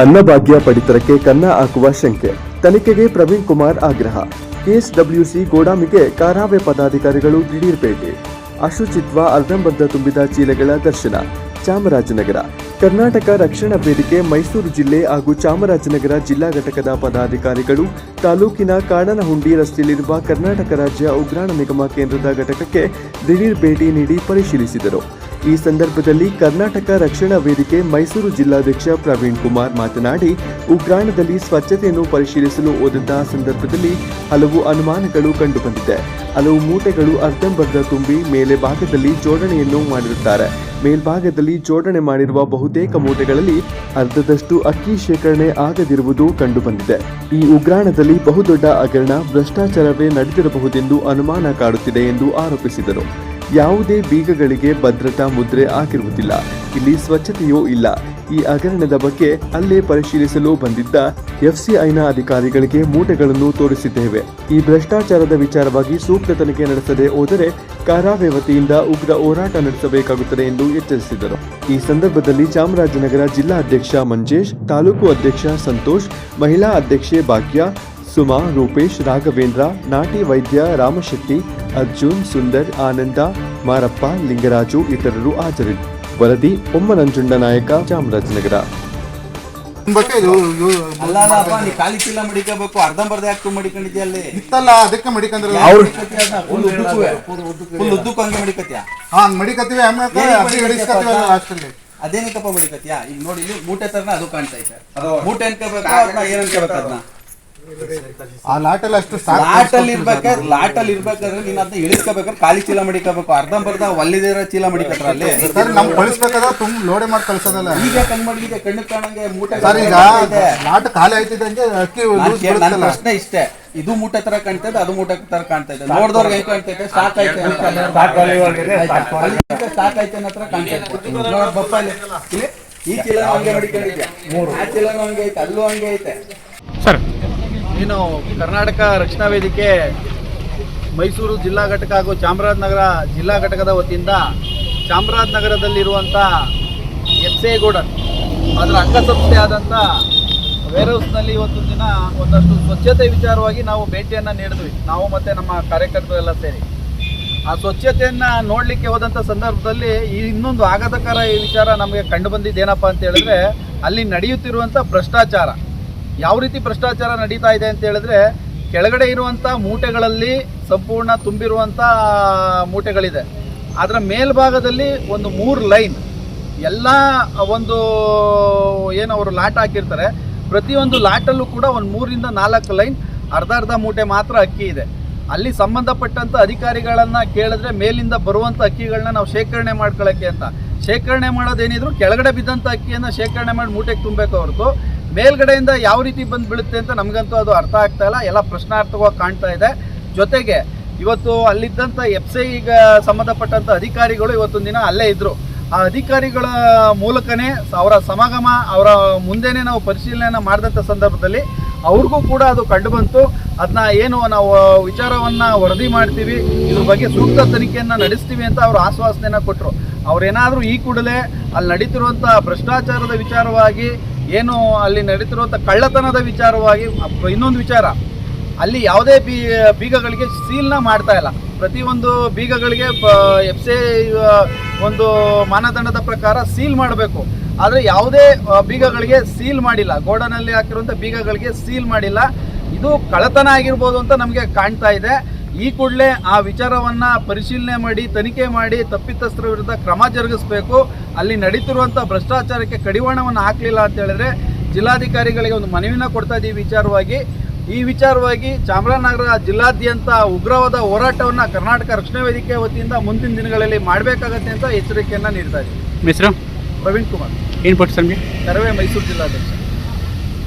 ಅನ್ನಭಾಗ್ಯ ಪಡಿತರಕ್ಕೆ ಕನ್ನ ಹಾಕುವ ಶಂಕೆ. ತನಿಖೆಗೆ ಪ್ರವೀಣ್ ಕುಮಾರ್ ಆಗ್ರಹ. ಕೆಎಸ್ಡಬ್ಲ್ಯೂಸಿ ಗೋಡಾಮಿಗೆ ಕಾರಾವೆ ಪದಾಧಿಕಾರಿಗಳು ದಿಢೀರ್ ಭೇಟಿ. ಅಶುಚಿತ್ವ ಅರ್ಧಂಬರ್ಧ ತುಂಬಿದ ಚೀಲಗಳ ದರ್ಶನ. ಚಾಮರಾಜನಗರ. ಕರ್ನಾಟಕ ರಕ್ಷಣಾ ವೇದಿಕೆ, ಮೈಸೂರು ಜಿಲ್ಲೆ ಹಾಗೂ ಚಾಮರಾಜನಗರ ಜಿಲ್ಲಾ ಘಟಕದ ಪದಾಧಿಕಾರಿಗಳು ತಾಲೂಕಿನ ಕಾಡನಹುಂಡಿ ರಸ್ತೆಯಲ್ಲಿರುವ ಕರ್ನಾಟಕ ರಾಜ್ಯ ಉಗ್ರಾಣ ನಿಗಮ ಕೇಂದ್ರದ ಘಟಕಕ್ಕೆ ದಿಢೀರ್ ಭೇಟಿ ನೀಡಿ ಪರಿಶೀಲಿಸಿದರು. ಈ ಸಂದರ್ಭದಲ್ಲಿ ಕರ್ನಾಟಕ ರಕ್ಷಣಾ ವೇದಿಕೆ ಮೈಸೂರು ಜಿಲ್ಲಾಧ್ಯಕ್ಷ ಪ್ರವೀಣ್ ಕುಮಾರ್ ಮಾತನಾಡಿ ಉಗ್ರಾಣದಲ್ಲಿ ಸ್ವಚ್ಛತೆಯನ್ನು ಪರಿಶೀಲಿಸಲು ಹೋದಂತಹ ಸಂದರ್ಭದಲ್ಲಿ ಹಲವು ಅನುಮಾನಗಳು ಕಂಡುಬಂದಿದೆ. ಹಲವು ಮೂಟೆಗಳು ಅರ್ಧಂಬರ್ಧ ತುಂಬಿ ಮೇಲೆ ಭಾಗದಲ್ಲಿ ಜೋಡಣೆಯನ್ನು ಮಾಡಿರುತ್ತಾರೆ. ಮೇಲ್ಭಾಗದಲ್ಲಿ ಜೋಡಣೆ ಮಾಡಿರುವ ಬಹುತೇಕ ಮೂಟೆಗಳಲ್ಲಿ ಅರ್ಧದಷ್ಟು ಅಕ್ಕಿ ಶೇಖರಣೆ ಆಗದಿರುವುದು ಕಂಡುಬಂದಿದೆ. ಈ ಉಗ್ರಾಣದಲ್ಲಿ ಬಹುದೊಡ್ಡ ಹಗರಣ, ಭ್ರಷ್ಟಾಚಾರವೇ ನಡೆದಿರಬಹುದೆಂದು ಅನುಮಾನ ಕಾಡುತ್ತಿದೆ ಎಂದು ಆರೋಪಿಸಿದರು. ಯಾವುದೇ ಬೀಗಗಳಿಗೆ ಭದ್ರತಾ ಮುದ್ರೆ ಹಾಕಿರುವುದಿಲ್ಲ. ಇಲ್ಲಿ ಸ್ವಚ್ಛತೆಯೂ ಇಲ್ಲ. ಈ ಹಗರಣದ ಬಗ್ಗೆ ಅಲ್ಲೇ ಪರಿಶೀಲಿಸಲು ಬಂದಿದ್ದ ಎಫ್ಸಿಐನ ಅಧಿಕಾರಿಗಳಿಗೆ ಮೂಟೆಗಳನ್ನು ತೋರಿಸಿದ್ದೇವೆ. ಈ ಭ್ರಷ್ಟಾಚಾರದ ವಿಚಾರವಾಗಿ ಸೂಕ್ತ ತನಿಖೆ ನಡೆಸದೆ ಹೋದರೆ ಕಾರಾವೆ ಉಗ್ರ ಹೋರಾಟ ನಡೆಸಬೇಕಾಗುತ್ತದೆ ಎಂದು ಎಚ್ಚರಿಸಿದರು. ಈ ಸಂದರ್ಭದಲ್ಲಿ ಚಾಮರಾಜನಗರ ಜಿಲ್ಲಾ ಅಧ್ಯಕ್ಷ ಮಂಜೇಶ್, ತಾಲೂಕು ಅಧ್ಯಕ್ಷ ಸಂತೋಷ್, ಮಹಿಳಾ ಅಧ್ಯಕ್ಷೆ ಭಾಗ್ಯ ಸುಮಾ ರೂಪೇಶ್ ರಾಘವೇಂದ್ರ ನಾಟಿ ವೈದ್ಯ ರಾಮಶೆಟ್ಟಿ ಅರ್ಜುನ್ ಸುಂದರ್ ಆನಂದ ಮಾರಪ್ಪ ಲಿಂಗರಾಜು ಇತರರು ಹಾಜರಿದ್ದರು ವರದಿ ಒಮ್ಮನಂಜುಂಡ ನಾಯಕ ಚಾಮರಾಜನಗರ. ತುಂಬಕ್ಕೆ ಇದು ಇದು ಅಲ್ಲ ಅಲ್ಲಪ್ಪ ನೀ ಖಾಲಿ ಚೀಲ ಮಡಿಕೋಬೇಕು ಅರ್ಧಂಬರ್ಧ ಯಾಕೆ ಮಡಿಕೊಂಡಿದ್ಯಾ ಅಲ್ಲಿ? ಇತ್ತಲ್ಲ ಅದಕ್ಕೆ ಮಡಿಕಂದ್ರೆ. ಫುಲ್ ಉದ್ದಕ್ಕೂ ಫುಲ್ ಉದ್ದಕ್ಕೂ ಹಂಗೆ ಮಡಿಕತ್ಯಾ ಹಾ ಹಂಗ್ ಮಡಿಕತ್ತೀವಿ ಆಮೇಲೆ ಅದೇ ಹಿಡಿಸ್ಕತ್ತೀವಿ ಲಾಸ್ಟಲ್ಲಿ ಅದೇನಕ್ಕಪ್ಪ ಮಡಿಕತ್ಯಾ ಈಗ ನೋಡಿ ಇಲ್ಲಿ ಮೂಟೆ ತರನ ಅದು ಕಾಣ್ತಾ ಐತೆ ಮೂಟೆ ಅನ್ಕೋಬೇಕು? ಅದನ್ನ ಏನ್ ಅನ್ಕೋಬೇಕು ಅದನ್ನ? ಆ ಲಾಟಲ್ಲಿ ಅಷ್ಟು ಲಾಟಲ್ಲಿ ಇರ್ಬೇಕಾದ್ರೆ ಲಾಟ್ ಅಲ್ಲಿ ಇರ್ಬೇಕಾದ್ರೆ ನೀನ್ ಅದನ್ನ ಇಳಿಸ್ಕೋಬೇಕಾದ್ರೆ ಖಾಲಿ ಚೀಲ ಮಡಿಕೋಬೇಕು. ಅರ್ಧಂಬರ್ಧ ಒಲ್ಲಿದಿರ ಚೀಲ ಮಡಿಕತ್ರ ಅಲ್ಲಿ. ಸರ್ ನಮ್ ಕಳಿಸ್ಬೇಕಾದ್ರೆ ತುಂಬ ಲೋಡೆ ಮಾಡಿ ಕಳ್ಸೋದಲ್ಲ. ಈಗ ಕಣ್ ಮಡಗಿದೆ ಕಣ್ಣು ಕಾಣಂಗೆ ಮೂಟೆ ಸರ್ ಈಗ ಇದೆ. ಲಾಟ್ ಖಾಲಿ ಆಯ್ತಿದ್ದಂಗೆ ಅಕ್ಕಿ ನಾನ್ ಲೂಸ್ ಕೇಳ್- ಪ್ರಶ್ನೆ ಇಷ್ಟೇ. ಇದು ಮೂಟೆ ತರ ಕಾಣ್ತಾ ಇದೆ ಅದು ಮೂಟೆ ತರ ಕಾಣ್ತಾ ಇದೆ. ನೋಡಿದವ್ರಿಗೆ ಹೆಂಗ್ ಕಾಣ್ತಾ ಇದೆ? ಸ್ಟಾಕ್ ಐತೆ ಸ್ಟಾಕ್ ಐತೆ ಅನ್ನೋ ಹತ್ರ ಕಾಣ್ತಾ ಇದೆ. ನೋಡ್ ಬಪ್ಪ ಇಲ್ಲಿ. ಈ ಚೀಲ ಹಂಗೆ ಮಡಿಕೊಂಡಿದ್ಯಾ? ಆ ಚೀಲ ಹಂಗೆ ಐತೆ ಅಲ್ಲೂ ಹಂಗೆ ಐತೆ. ನೀನು ಕರ್ನಾಟಕ ರಕ್ಷಣಾ ವೇದಿಕೆ ಮೈಸೂರು ಜಿಲ್ಲಾ ಘಟಕ ಹಾಗೂ ಚಾಮರಾಜನಗರ ಜಿಲ್ಲಾ ಘಟಕದ ವತಿಯಿಂದ ಚಾಮರಾಜನಗರದಲ್ಲಿರುವಂಥ ಎಫ್ ಎ ಗೋಡನ್ ಅದರ ಅಂಗಸಂಸ್ಥೆ ಆದಂಥ ವೇರ್ಹೌಸ್ನಲ್ಲಿ ಇವತ್ತು ದಿನ ಒಂದಷ್ಟು ಸ್ವಚ್ಛತೆ ವಿಚಾರವಾಗಿ ನಾವು ಭೇಟಿಯನ್ನು ನೀಡಿದ್ವಿ. ನಾವು ಮತ್ತು ನಮ್ಮ ಕಾರ್ಯಕರ್ತರೆಲ್ಲ ಸೇರಿ. ಆ ಸ್ವಚ್ಛತೆಯನ್ನು ನೋಡಲಿಕ್ಕೆ ಹೋದಂಥ ಸಂದರ್ಭದಲ್ಲಿ ಈ ಇನ್ನೊಂದು ಆಘಾತಕರ ಈ ವಿಚಾರ ನಮಗೆ ಕಂಡು ಬಂದಿದ್ದೇನಪ್ಪ ಅಂತ ಹೇಳಿದ್ರೆ ಅಲ್ಲಿ ನಡೆಯುತ್ತಿರುವಂಥ ಭ್ರಷ್ಟಾಚಾರ. ಯಾವ ರೀತಿ ಭ್ರಷ್ಟಾಚಾರ ನಡೀತಾ ಇದೆ ಅಂತ ಹೇಳಿದ್ರೆ, ಕೆಳಗಡೆ ಇರುವಂಥ ಮೂಟೆಗಳಲ್ಲಿ ಸಂಪೂರ್ಣ ತುಂಬಿರುವಂಥ ಮೂಟೆಗಳಿದೆ. ಅದರ ಮೇಲ್ಭಾಗದಲ್ಲಿ ಒಂದು ಮೂರು ಲೈನ್, ಎಲ್ಲ ಒಂದು, ಏನು ಅವರು ಲಾಟ್ ಹಾಕಿರ್ತಾರೆ. ಪ್ರತಿಯೊಂದು ಲಾಟಲ್ಲೂ ಕೂಡ ಒಂದು ಮೂರಿಂದ ನಾಲ್ಕು ಲೈನ್, ಅರ್ಧ ಅರ್ಧ ಮೂಟೆ ಮಾತ್ರ ಅಕ್ಕಿ ಇದೆ. ಅಲ್ಲಿ ಸಂಬಂಧಪಟ್ಟಂಥ ಅಧಿಕಾರಿಗಳನ್ನು ಕೇಳಿದ್ರೆ ಮೇಲಿಂದ ಬರುವಂಥ ಅಕ್ಕಿಗಳನ್ನ ನಾವು ಶೇಖರಣೆ ಮಾಡ್ಕೊಳ್ಳೋಕ್ಕೆ ಅಂತ. ಶೇಖರಣೆ ಮಾಡೋದೇನಿದ್ರು ಕೆಳಗಡೆ ಬಿದ್ದಂಥ ಅಕ್ಕಿಯನ್ನು ಶೇಖರಣೆ ಮಾಡಿ ಮೂಟೆಗೆ ತುಂಬಬೇಕು ಹೊರತು ಮೇಲ್ಗಡೆಯಿಂದ ಯಾವ ರೀತಿ ಬಂದು ಬೀಳುತ್ತೆ ಅಂತ ನಮಗಂತೂ ಅದು ಅರ್ಥ ಆಗ್ತಾ ಇಲ್ಲ. ಎಲ್ಲ ಪ್ರಶ್ನಾರ್ಥವಾಗಿ ಕಾಣ್ತಾ ಇದೆ. ಜೊತೆಗೆ ಇವತ್ತು ಅಲ್ಲಿದ್ದಂಥ ಎಫ್ ಈಗ ಸಂಬಂಧಪಟ್ಟಂಥ ಅಧಿಕಾರಿಗಳು ಇವತ್ತೊಂದು ದಿನ ಅಲ್ಲೇ ಇದ್ದರು ಆ ಅಧಿಕಾರಿಗಳ ಮೂಲಕನೇ ಅವರ ಸಮಾಗಮ, ಅವರ ಮುಂದೆನೇ ನಾವು ಪರಿಶೀಲನೆಯನ್ನು ಮಾಡಿದಂಥ ಸಂದರ್ಭದಲ್ಲಿ ಅವ್ರಿಗೂ ಕೂಡ ಅದು ಕಂಡುಬಂತು ಅದನ್ನ ಏನು ನಾವು ವಿಚಾರವನ್ನು ವರದಿ ಮಾಡ್ತೀವಿ, ಇದ್ರ ಬಗ್ಗೆ ಸೂಕ್ತ ತನಿಖೆಯನ್ನು ನಡೆಸ್ತೀವಿ ಅಂತ ಅವರು ಆಶ್ವಾಸನೆಯನ್ನು ಕೊಟ್ಟರು ಅವರೇನಾದರೂ ಈ ಕೂಡಲೇ ಅಲ್ಲಿ ನಡೀತಿರುವಂಥ ಭ್ರಷ್ಟಾಚಾರದ ವಿಚಾರವಾಗಿ ಏನು ಅಲ್ಲಿ ನಡೀತಿರುವಂಥ ಕಳ್ಳತನದ ವಿಚಾರವಾಗಿ ಇನ್ನೊಂದು ವಿಚಾರ. ಅಲ್ಲಿ ಯಾವುದೇ ಬೀ ಬೀಗಗಳಿಗೆ ಸೀಲ್ನ ಮಾಡ್ತಾ ಇಲ್ಲ. ಪ್ರತಿಯೊಂದು ಬೀಗಗಳಿಗೆ ಎಫ್ ಸಿ ಒಂದು ಮಾನದಂಡದ ಪ್ರಕಾರ ಸೀಲ್ ಮಾಡಬೇಕು. ಆದರೆ ಯಾವುದೇ ಬೀಗಗಳಿಗೆ ಸೀಲ್ ಮಾಡಿಲ್ಲ. ಗೋಡನಲ್ಲಿ ಹಾಕಿರುವಂಥ ಬೀಗಗಳಿಗೆ ಸೀಲ್ ಮಾಡಿಲ್ಲ. ಇದು ಕಳ್ಳತನ ಆಗಿರ್ಬೋದು ಅಂತ ನಮಗೆ ಕಾಣ್ತಾ ಇದೆ. ಈ ಕೂಡಲೇ ಆ ವಿಚಾರವನ್ನು ಪರಿಶೀಲನೆ ಮಾಡಿ ತನಿಖೆ ಮಾಡಿ ತಪ್ಪಿತಸ್ಥರ ವಿರುದ್ಧ ಕ್ರಮ ಜರುಗಿಸಬೇಕು. ಅಲ್ಲಿ ನಡೀತಿರುವಂಥ ಭ್ರಷ್ಟಾಚಾರಕ್ಕೆ ಕಡಿವಾಣವನ್ನು ಹಾಕಲಿಲ್ಲ ಅಂತ ಹೇಳಿದ್ರೆ ಜಿಲ್ಲಾಧಿಕಾರಿಗಳಿಗೆ ಒಂದು ಮನವಿನ ಕೊಡ್ತಾ ಇದ್ದೀವಿ ವಿಚಾರವಾಗಿ. ಈ ವಿಚಾರವಾಗಿ ಚಾಮರಾಜನಗರ ಜಿಲ್ಲಾದ್ಯಂತ ಉಗ್ರವಾದ ಹೋರಾಟವನ್ನು ಕರ್ನಾಟಕ ರಕ್ಷಣಾ ವೇದಿಕೆ ವತಿಯಿಂದ ಮುಂದಿನ ದಿನಗಳಲ್ಲಿ ಮಾಡಬೇಕಾಗತ್ತೆ ಅಂತ ಎಚ್ಚರಿಕೆಯನ್ನು ನೀಡ್ತಾ ಇದ್ದೀವಿ ಹೆಸರು ಪ್ರವೀಣ್ ಕುಮಾರ್. ಏನು ಸರ್ ಕರವೇ ಮೈಸೂರು ಜಿಲ್ಲಾಧ್ಯಕ್ಷ.